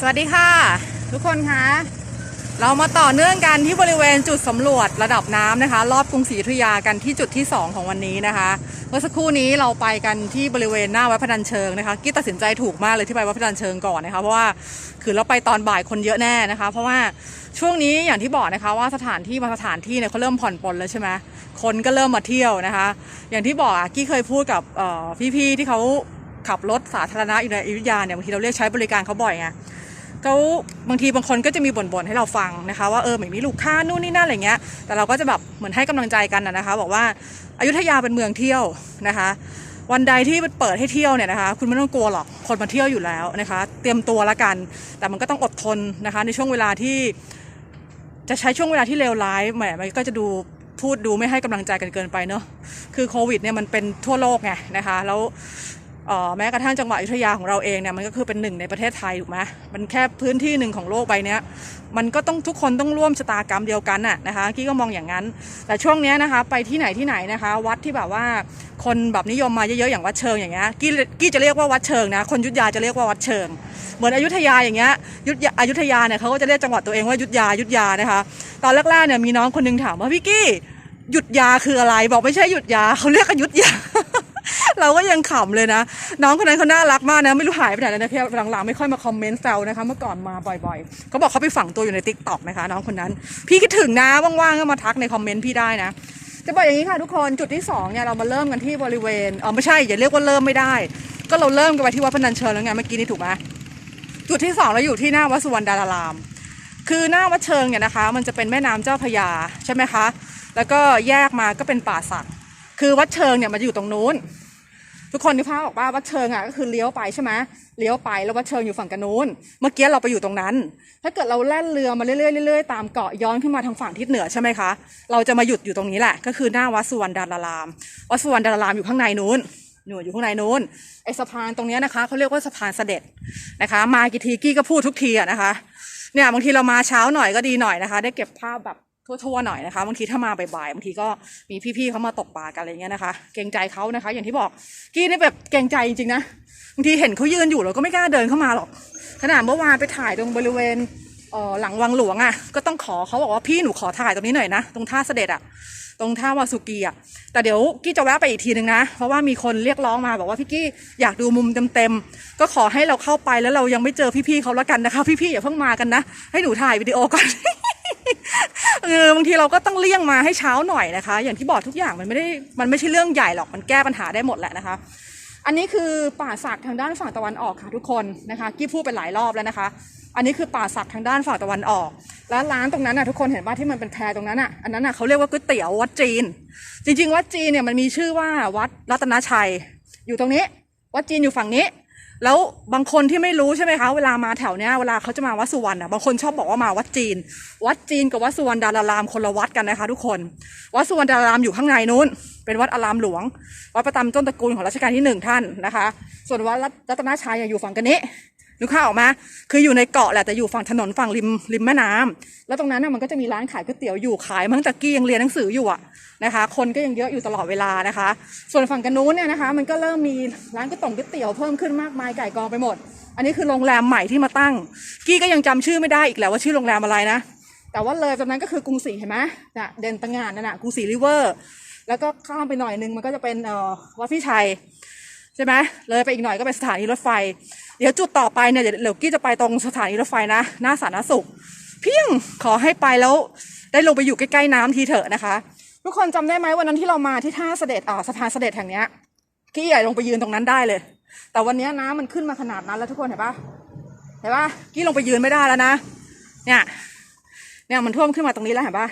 สวัสดีค่ะ ทุกคนคะเรามาต่อเนื่องกันที่บริเวณจุดสำรวจระดับน้ำนะคะ รอบกรุงศรีอยุธยากันที่จุดที่ 2 ของวันนี้นะคะเมื่อสักครู่นี้เราไปกันที่บริเวณหน้าวัดพนัญเชิงนะคะกี้ตัดสินใจถูกมากเลยที่ไปวัดพนัญเชิงก่อนนะคะเพราะว่าคือเราไปตอนบ่ายคนเยอะแน่นะคะ เพราะว่าช่วงนี้อย่างที่บอกนะคะว่าสถานที่บาสถานที่เนี่ยเขาเริ่มผ่อนปลนแล้วใช่ไหมคนก็เริ่มมาเที่ยวนะคะ อย่างที่บอกอะกี้เคยพูดกับพี่ๆที่เขาขับรถสาธารณะอยู่ในอยุธยาเนี่ยบางทีเราเรียกใช้บริการเขาบ่อยไง เขาบางทีบางคนก็จะมีบ่นๆให้เราฟังนะคะ ว่าเออไม่มีลูกค้านู่นนี่นั่นอะไรเงี้ยแต่เราก็จะแบบเหมือนให้กำลังใจกันนะคะ บอกว่าอายุทยาเป็นเมืองเที่ยวนะคะ วันใดที่เปิดให้เที่ยวเนี่ยนะคะ คุณไม่ต้องกลัวหรอกคนมาเที่ยวอยู่แล้วนะคะ เตรียมตัวละกัน แต่มันก็ต้องอดทนนะคะ ในช่วงเวลาที่จะใช้ช่วงเวลาที่เลวร้ายแหมมันก็จะดูพูดดูไม่ให้กำลังใจกันเกินไปเนอะคือโควิดเนี่ยมันเป็นทั่วโลกไงนะคะ แล้ว แม้กระทั่งจังหวัดอยุธยาของเราเองเนี่ยมันก็คือเป็นหนึ่งในประเทศไทยถูกไหมมันแค่พื้นที่หนึ่งของโลกใบเนี้ยมันก็ต้องทุกคนต้องร่วมชะตากรรมเดียวกันน่ะนะคะกี้ก็มองอย่างนั้น แต่ช่วงเนี้ยนะคะไปที่ไหนที่ไหนนะคะ วัดที่แบบว่าคนแบบนิยมมาเยอะๆอย่างวัดเชิงอย่างเงี้ยกี้กี้จะเรียกว่าวัดเชิงนะคนยุธยาจะเรียกว่าวัดเชิง เหมือนอยุธยาอย่างเงี้ยยุธยาอยุธยาเนี่ยเขาก็จะเรียกจังหวัดตัวเองว่ายุธยายุธยานะคะ ตอนแรกๆเนี่ยมีน้องคนนึงถามว่าพี่กี้หยุดยาคืออะไรบอกไม่ใช่หยุดยาเขาเรียกกันยุดยา เราก็ยังขำเลยนะ น้องคนนั้นเขาน่ารักมากนะ ไม่รู้หายไปไหนแล้วนะพี่หลังๆไม่ค่อยมาคอมเมนต์แซวนะคะ เมื่อก่อนมาบ่อยๆเขาบอกเขาไปฝังตัวอยู่ในติ๊กต็อกนะคะ น้องคนนั้น พี่คิดถึงนะว่างๆก็มาทักในคอมเมนต์พี่ได้นะจะบอกอย่างนี้ค่ะทุกคนจุดที่สองเนี่ยเรามาเริ่มกันที่บริเวณเออไม่ใช่อย่าเรียกว่าเริ่มไม่ได้ ก็เราเริ่มกันไปที่วัดพนัญเชิญแล้วไงเมื่อกี้นี้ถูกไหมจุดที่สองเราอยู่ที่หน้าวัดสุวรรณดาราราม คือหน้าวัดเชิงเนี่ยนะคะ มันจะเป็นแม่น้ำเจ้าพยาใช่ไหมคะ แล้วก็แยกมาก็เป็นป่าสักคือวัดเชิงเนี่ยมันอยู่ตรงนู้น ทุกคนที่ภาพบอกว่าวัดเชิงอะก็คือเลี้ยวไปใช่ไหมเลี้ยวไปแล้ววัดเชิงอยู่ฝั่งกันนู้น เมื่อกี้เราไปอยู่ตรงนั้น ถ้าเกิดเราแล่นเรือมาเรื่อยๆเรื่อยๆตามเกาะย้อนขึ้นมาทางฝั่งทิศเหนือใช่ไหมคะ เราจะมาหยุดอยู่ตรงนี้แหละ ก็คือหน้าวัดสุวรรณดาราราม วัดสุวรรณดารารามอยู่ข้างในนู้นหนูอยู่ข้างในนู้นไอสะพานตรงนี้นะคะเขาเรียกว่าสะพานเสด็จนะคะ มากี่ทีกี้ก็พูดทุกทีอะนะคะ เนี่ยบางทีเรามาเช้าหน่อยก็ดีหน่อยนะคะ ได้เก็บภาพแบบ ทั่วๆหน่อยนะคะบางทีถ้ามาบ่ายๆบางทีก็มีพี่ๆเขามาตกปลากันอะไรเงี้ยนะคะ เกรงใจเขานะคะ อย่างที่บอกกี้นี่แบบเกรงใจจริงๆนะบางทีเห็นเขายืนอยู่เราก็ไม่กล้าเดินเข้ามาหรอกขนาดเมื่อวานไปถ่ายตรงบริเวณเออหลังวังหลวงอะ่ะก็ต้องขอเขาบอกว่าพี่หนูขอถ่ายตรงนี้หน่อยนะตรงท่าเสด็จอะ่ะตรงท่าวาสุกีอะแต่เดี๋ยวกี้จะแวะไปอีกทีนึงนะ เพราะว่ามีคนเรียกร้องมาบอกว่าพี่กี้อยากดูมุมเต็มๆก็ขอให้เราเข้าไปแล้วเรายังไม่เจอพี่ๆเขาแล้วกันนะคะ พี่ๆอย่าเพิ่งมากันนะ ให้หนูถ่ายวิดีโอก่อน เออบางทีเราก็ต้องเลี่ยงมาให้เช้าหน่อยนะคะ อย่างที่บอกทุกอย่างมันไม่ได้มันไม่ใช่เรื่องใหญ่หรอกมันแก้ปัญหาได้หมดแหละนะคะ อันนี้คือป่าสักทางด้านฝั่งตะวันออกค่ะทุกคนนะคะกี้พูดไปหลายรอบแล้วนะคะ อันนี้คือป่าสักทางด้านฝั่งตะวันออก แล้วร้านตรงนั้นน่ะทุกคนเห็นว่าที่มันเป็นแพรตรงนั้นน่ะอันนั้นน่ะเขาเรียกว่าก๋วยเตี๋ยววัดจีน จริง ๆ วัดจีนเนี่ยมันมีชื่อว่าวัดรัตนชัย อยู่ตรงนี้ วัดจีนอยู่ฝั่งนี้ แล้วบางคนที่ไม่รู้ใช่ไหมคะเวลามาแถวเนี้ยเวลาเขาจะมาวัดสุวรรณอะบางคนชอบบอกว่ามาวัดจีน วัดจีนกับวัดสุวรรณดารารามคนละวัดกันนะคะ ทุกคน วัดสุวรรณดารารามอยู่ข้างในนู้น เป็นวัดอารามหลวง วัดประจำต้นตระกูลของรัชกาลที่หนึ่งท่านนะคะ ส่วนวัดรัตนชัยอะอยู่ฝั่งกันนี้ นึกข้าออกมา คืออยู่ในเกาะแหละแต่อยู่ฝั่งถนนฝั่งริมริมแม่น้ำแล้วตรงนั้นน่ะมันก็จะมีร้านขายก๋วยเตี๋ยวอยู่ขายมั้งแต่กี้ยังเรียนหนังสืออยู่อะนะคะ คนก็ยังเยอะอยู่ตลอดเวลานะคะ ส่วนฝั่งกันนู้นเนี่ยนะคะ มันก็เริ่มมีร้านก๋วยเตี๋ยวเพิ่มขึ้นมากมายไก่กองไปหมด อันนี้คือโรงแรมใหม่ที่มาตั้ง กี้ก็ยังจำชื่อไม่ได้อีกแล้วว่าชื่อโรงแรมอะไรนะ แต่ว่าเลยจากนั้นก็คือกรุงศรีเห็นไหมน่ะเด่นตะงานนั่นน่ะกรุงศรีริเวอร์ แล้วก็ข้ามไปหน่อยนึงมันก็จะเป็นเออวัดพี่ชัย ใช่ไหมเลยไปอีกหน่อยก็เป็นสถานีรถไฟ เดี๋ยวจุดต่อไปเนี่ยเดี๋ยวเดี๋ยวกี้จะไปตรงสถานีรถไฟนะ หน้าสาธารณสุข เพียงขอให้ไปแล้วได้ลงไปอยู่ใกล้ๆน้ำทีเถอะนะคะ ทุกคนจำได้ไหมวันนั้นที่เรามาที่ท่าเสด็จอ่าสะพานเสด็จแห่งเนี้ยกี้ใหญ่ลงไปยืนตรงนั้นได้เลย แต่วันนี้น้ำมันขึ้นมาขนาดนั้นแล้วทุกคนเห็นปะเห็นปะกี้ลงไปยืนไม่ได้แล้วนะ เนี่ยเนี่ยมันท่วมขึ้นมาตรงนี้แล้วเห็นปะ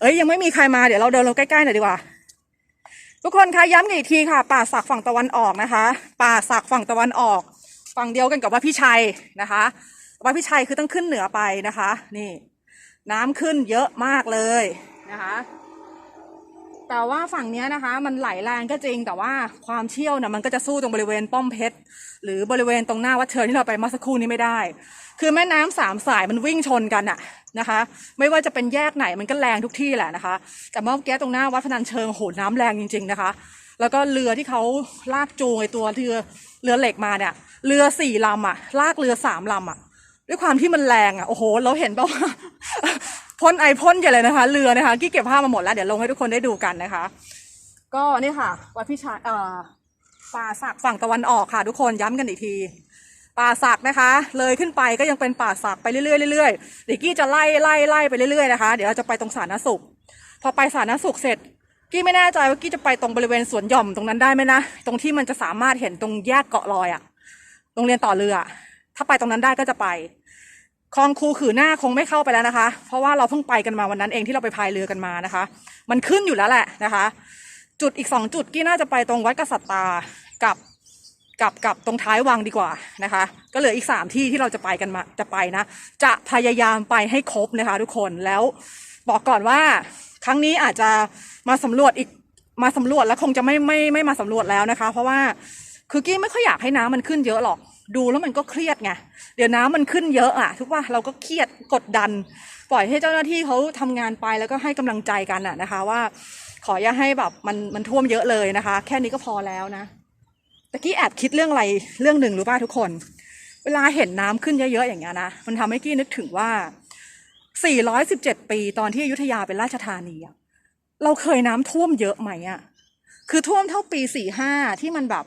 เอ้ยยังไม่มีใครมาเดี๋ยวเราเดินลงใกล้ๆหน่อยดีกว่า ทุกคนคะย้ำกันอีกทีค่ะ ป่าสักฝั่งตะวันออกนะคะ ป่าสักฝั่งตะวันออก ฝั่งเดียวกันกับวัดพี่ชัยนะคะวัดพี่ชัยคือต้องขึ้นเหนือไปนะคะ นี่ น้ำขึ้นเยอะมากเลยนะคะ แต่ว่าฝั่งนี้นะคะ มันไหลแรงก็จริงแต่ว่าความเชี่ยวเนี่ยมันก็จะสู้ตรงบริเวณป้อมเพชรหรือบริเวณตรงหน้าวัดเชิญที่เราไปเมื่อสักครู่นี้ไม่ได้ คือแม่น้ำสามสายมันวิ่งชนกันอะนะคะ ไม่ว่าจะเป็นแยกไหนมันก็แรงทุกที่แหละนะคะ แต่เมื่อกี้ตรงหน้าวัดพนัญเชิงโหน้ำแรงจริง ๆนะคะ แล้วก็เรือที่เขาลากจูงไอตัวเรือเรือเหล็กมาเนี่ยเรือสี่ลำอะลากเรือสามลำอะด้วยความที่มันแรงอะโอ้โห เราเห็นปล่าว่า พ่นไอพ่นใหญ่เลยนะคะ เรือนะคะกี้เก็บภาพมาหมดแล้วเดี๋ยวลงให้ทุกคนได้ดูกันนะคะ ก็นี่ค่ะวัดพิชายเอ่อป่าสักฝั่งตะวันออกค่ะ ทุกคนย้ำกันอีกที ป่าสักนะคะ เลยขึ้นไปก็ยังเป็นป่าสักไปเรื่อยๆเรื่อยๆเดี๋ยวกี้จะไล่ไล่ไล่ไปเรื่อยๆนะคะเดี๋ยวเราจะไปตรงสาธารณสุข พอไปสาธารณสุขเสร็จกี้ไม่แน่ใจว่ากี้จะไปตรงบริเวณสวนหย่อมตรงนั้นได้ไหมนะตรงที่มันจะสามารถเห็นตรงแยกเกาะลอยอะโรงเรียนต่อเรืออะถ้าไปตรงนั้นได้ก็จะไป คลองคูขือหน้าคงไม่เข้าไปแล้วนะคะ เพราะว่าเราเพิ่งไปกันมาวันนั้นเองที่เราไปพายเรือกันมานะคะ มันขึ้นอยู่แล้วแหละนะคะ จุดอีกสองจุดกี้น่าจะไปตรงวัดกษัตริย์ตากับกับกับตรงท้ายวังดีกว่านะคะ ก็เหลืออีกสามที่ที่เราจะไปกันมาจะไปนะ จะพยายามไปให้ครบนะคะ ทุกคนแล้วบอกก่อนว่าครั้งนี้อาจจะมาสำรวจอีกมาสำรวจแล้วคงจะไม่ไม่ไม่มาสำรวจแล้วนะคะ เพราะว่าคือกี้ไม่ค่อยอยากให้น้ำมันขึ้นเยอะหรอก ดูแล้วมันก็เครียดไงเดี๋ยวน้ำมันขึ้นเยอะอะทุกว่าเราก็เครียดกดดัน ปล่อยให้เจ้าหน้าที่เขาทำงานไปแล้วก็ให้กำลังใจกันอะนะคะ ว่าขออย่าให้แบบมันมันท่วมเยอะเลยนะคะ แค่นี้ก็พอแล้วนะตะกี้แอบคิดเรื่องอะไรเรื่องหนึ่งรู้ป่ะทุกคน เวลาเห็นน้ำขึ้นเยอะๆอย่างเงี้ยนะมันทำให้กี้นึกถึงว่า 417 ปีตอนที่อยุธยาเป็นราชธานีเราเคยน้ำท่วมเยอะไหมอะคือท่วมเท่าปี 45 ที่มันแบบ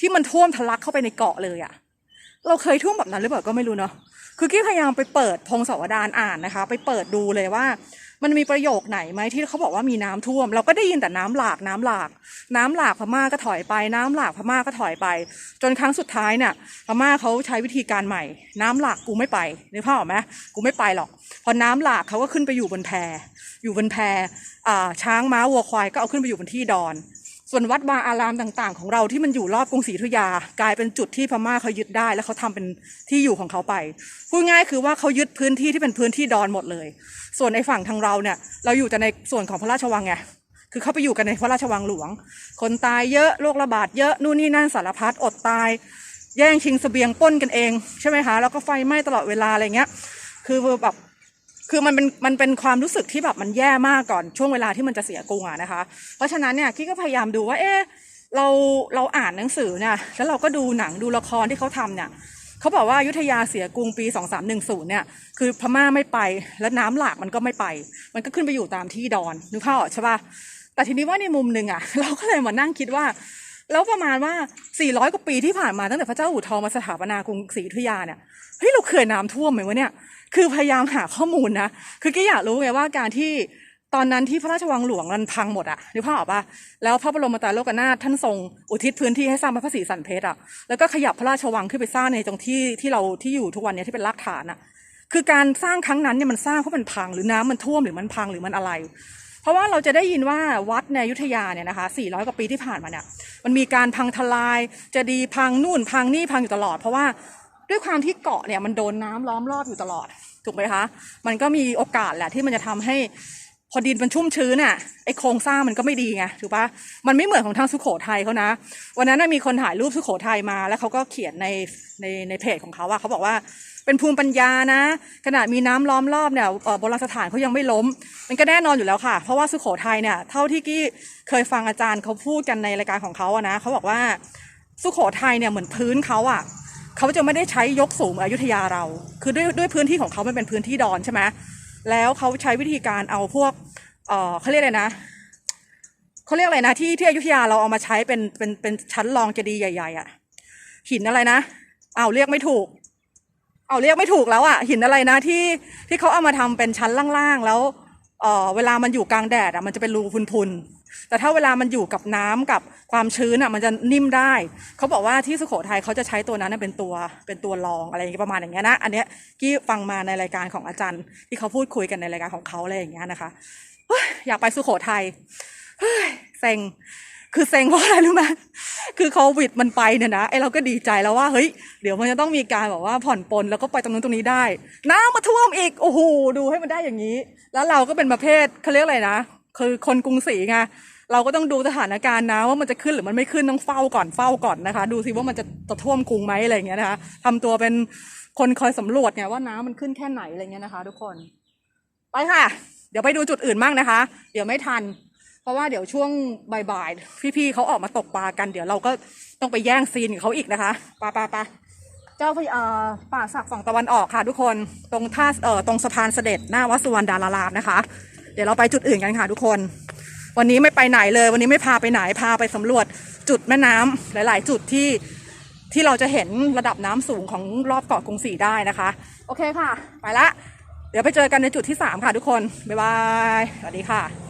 ที่มันท่วมทะลักเข้าไปในเกาะเลยอะ เราเคยท่วมแบบนั้นหรือเปล่าก็ไม่รู้เนาะคือกี้พยายามไปเปิดพงศาวดารอ่านนะคะ ไปเปิดดูเลยว่า มันมีประโยคไหนไหมที่เขาบอกว่ามีน้ำท่วม เราก็ได้ยินแต่น้ำหลากน้ำหลาก น้ำหลากพม่าก็ถอยไป น้ำหลากพม่าก็ถอยไป จนครั้งสุดท้ายเนี่ยพม่าเขาใช้วิธีการใหม่ น้ำหลากกูไม่ไปนึกภาพออกไหมกูไม่ไปหรอก พอน้ำหลากเขาก็ขึ้นไปอยู่บนแพอยู่บนแพอ่าช้างม้าวัวควายก็เอาขึ้นไปอยู่บนที่ดอน ส่วนวัดวาอารามต่างๆ ของเราที่มันอยู่รอบกรุงศรีอยุธยา กลายเป็นจุดที่พม่าเขายึดได้ แล้วเขาทำเป็นที่อยู่ของเขาไปพูดง่ายคือว่าเขายึดพื้นที่ที่เป็นพื้นที่ดอนหมดเลย ส่วนในฝั่งทางเราเนี่ยเราอยู่แต่ในส่วนของพระราชวังไงคือเขาไปอยู่กันในพระราชวังหลวง คนตายเยอะโรคระบาดเยอะนู่นนี่นั่นสารพัดอดตาย แย่งชิงเสบียงป้นกันเอง ใช่ไหมคะแล้วก็ไฟไหม้ตลอดเวลาอะไรเงี้ยคือแบบ คือมันเป็นมันเป็นความรู้สึกที่แบบมันแย่มากก่อนช่วงเวลาที่มันจะเสียกรุงอะนะคะ เพราะฉะนั้นเนี่ยกี้ก็พยายามดูว่า เอ๊ะเราเราอ่านหนังสือเนี่ยแล้วเราก็ดูหนังดูละครที่เขาทำเนี่ยเขาบอกว่ายุทธยาเสียกรุงปี 2310เนี่ยคือพม่าไม่ไปแล้วน้ำหลากมันก็ไม่ไป มันก็ขึ้นไปอยู่ตามที่ดอนนึกภาพออกใช่ปะแต่ทีนี้ว่าในมุมหนึ่งอะเราก็เลยมานั่งคิดว่าแล้วประมาณว่า 400 กว่าปีที่ผ่านมาตั้งแต่พระเจ้าอู่ทองมาสถาปนากรุงศรีอยุธยาเนี่ย เฮ้ย เราเคยน้ำท่วมไหมวะเนี่ย คือพยายามหาข้อมูลนะ คือก็อยากรู้ไงว่าการที่ตอนนั้นที่พระราชวังหลวงมันพังหมดอะนึกภาพออกปะแล้วพระบรมตรโลกนาถท่านทรงอุทิศพื้นที่ให้สร้างพระศรีสันเพชรอะแล้วก็ขยับพระราชวังขึ้นไปสร้างในตรงที่ที่เราที่อยู่ทุกวันนี้ที่เป็นรากฐานอะคือการสร้างครั้งนั้นเนี่ยมันสร้างเพราะมันพังหรือน้ำมันท่วมหรือมันพังหรือมันอะไร เพราะว่าเราจะได้ยินว่าวัดในยุทธยาเนี่ยนะคะ 400 กว่าปีที่ผ่านมาเนี่ย มันมีการพังทลาย จะดีพังนู่นพังนี่พังอยู่ตลอด เพราะว่า ด้วยความที่เกาะเนี่ยมันโดนน้ำล้อมรอบอยู่ตลอดถูกไหมคะ มันก็มีโอกาสแหละที่มันจะทำให้พอดินมันชุ่มชื้นน่ะไอโครงสร้างมันก็ไม่ดีไงถูกปะมันไม่เหมือนของทางสุโขทัยเขานะ วันนั้นมีคนถ่ายรูปสุโขทัยมา แล้วเขาก็เขียนในในในเพจของเขาว่าเขาบอกว่าเป็นภูมิปัญญานะขนาดมีน้ำล้อมรอบเนี่ยโบราณสถานเขายังไม่ล้ม มันก็แน่นอนอยู่แล้วค่ะ เพราะว่าสุโขทัยเนี่ยเท่าที่กี้เคยฟังอาจารย์เขาพูดกันในรายการของเขาอะนะเขาบอกว่าสุโขทัยเนี่ยเหมือนพื้นเขาอะ เขาจะไม่ได้ใช้ยกสูงอยุธยาเรา คือด้วยด้วยพื้นที่ของเขามันเป็นพื้นที่ดอนใช่ไหมแล้วเขาใช้วิธีการเอาพวกเออเขาเรียกอะไรนะเขาเรียกอะไรนะที่ที่อยุธยาเราเอามาใช้เป็นเป็นเป็นชั้นรองเจดีย์ใหญ่ๆอะหินอะไรนะเอาเรียกไม่ถูก เอาเรียกไม่ถูกแล้วอะหินอะไรนะที่ที่เขาเอามาทำเป็นชั้นล่างๆแล้วเออเวลามันอยู่กลางแดดอะมันจะเป็นรูพุนๆ แต่ถ้าเวลามันอยู่กับน้ำกับความชื้นอะมันจะนิ่มได้ เขาบอกว่าที่สุโขทัยเขาจะใช้ตัวนั้นเป็นตัวเป็นตัวรองอะไรอย่างเงี้ยประมาณอย่างเงี้ยนะ อันเนี้ยกี้ฟังมาในรายการของอาจารย์ ที่เขาพูดคุยกันในรายการของเขาอะไรอย่างเงี้ยนะคะอยากไปสุโขทัยเฮ้ยเซ็งคือเซ็งเพราะอะไรรู้ไหมคือโควิดมันไปเนี่ยนะไอเราก็ดีใจแล้วว่าเฮ้ยเดี๋ยวมันจะต้องมีการแบบว่าผ่อนปลนแล้วก็ไปตรงนู้นตรงนี้ได้ น้ำมาท่วมอีกโอ้โหดูให้มันได้อย่างนี้ แล้วเราก็เป็นประเภทเขาเรียกอะไรนะ คือคนกรุงศรีไงเราก็ต้องดูสถานการณ์นะว่ามันจะขึ้นหรือมันไม่ขึ้นต้องเฝ้าก่อนเฝ้าก่อนนะคะ ดูสิว่ามันจะจะท่วมกรุงไหมอะไรอย่างเงี้ยนะคะทำตัวเป็นคนคอยสำรวจเนี่ยว่าน้ำมันขึ้นแค่ไหนอะไรเงี้ยนะคะ ทุกคนไปค่ะ เดี๋ยวไปดูจุดอื่นบ้างนะคะ เดี๋ยวไม่ทัน เพราะว่าเดี๋ยวช่วงบ่ายๆพี่ๆเขาออกมาตกปลากันเดี๋ยวเราก็ต้องไปแย่งซีนกับเขาอีกนะคะปลาปลาปลาเจ้าพี่ป่าศักดิ์ฝั่งตะวันออกค่ะ ทุกคนตรงท่าเอ่อตรงสะพานเสด็จหน้าวัดสุวรรณดารารามนะคะ เดี๋ยวเราไปจุดอื่นกันค่ะทุกคน วันนี้ไม่ไปไหนเลย วันนี้ไม่พาไปไหนพาไปสำรวจจุดแม่น้ำหลาย ๆ จุดที่ที่เราจะเห็นระดับน้ำสูงของรอบเกาะกรุงศรีได้นะคะ โอเคค่ะ ไปละ เดี๋ยวไปเจอกันในจุดที่ 3 ค่ะทุกคน บ๊ายบาย สวัสดีค่ะ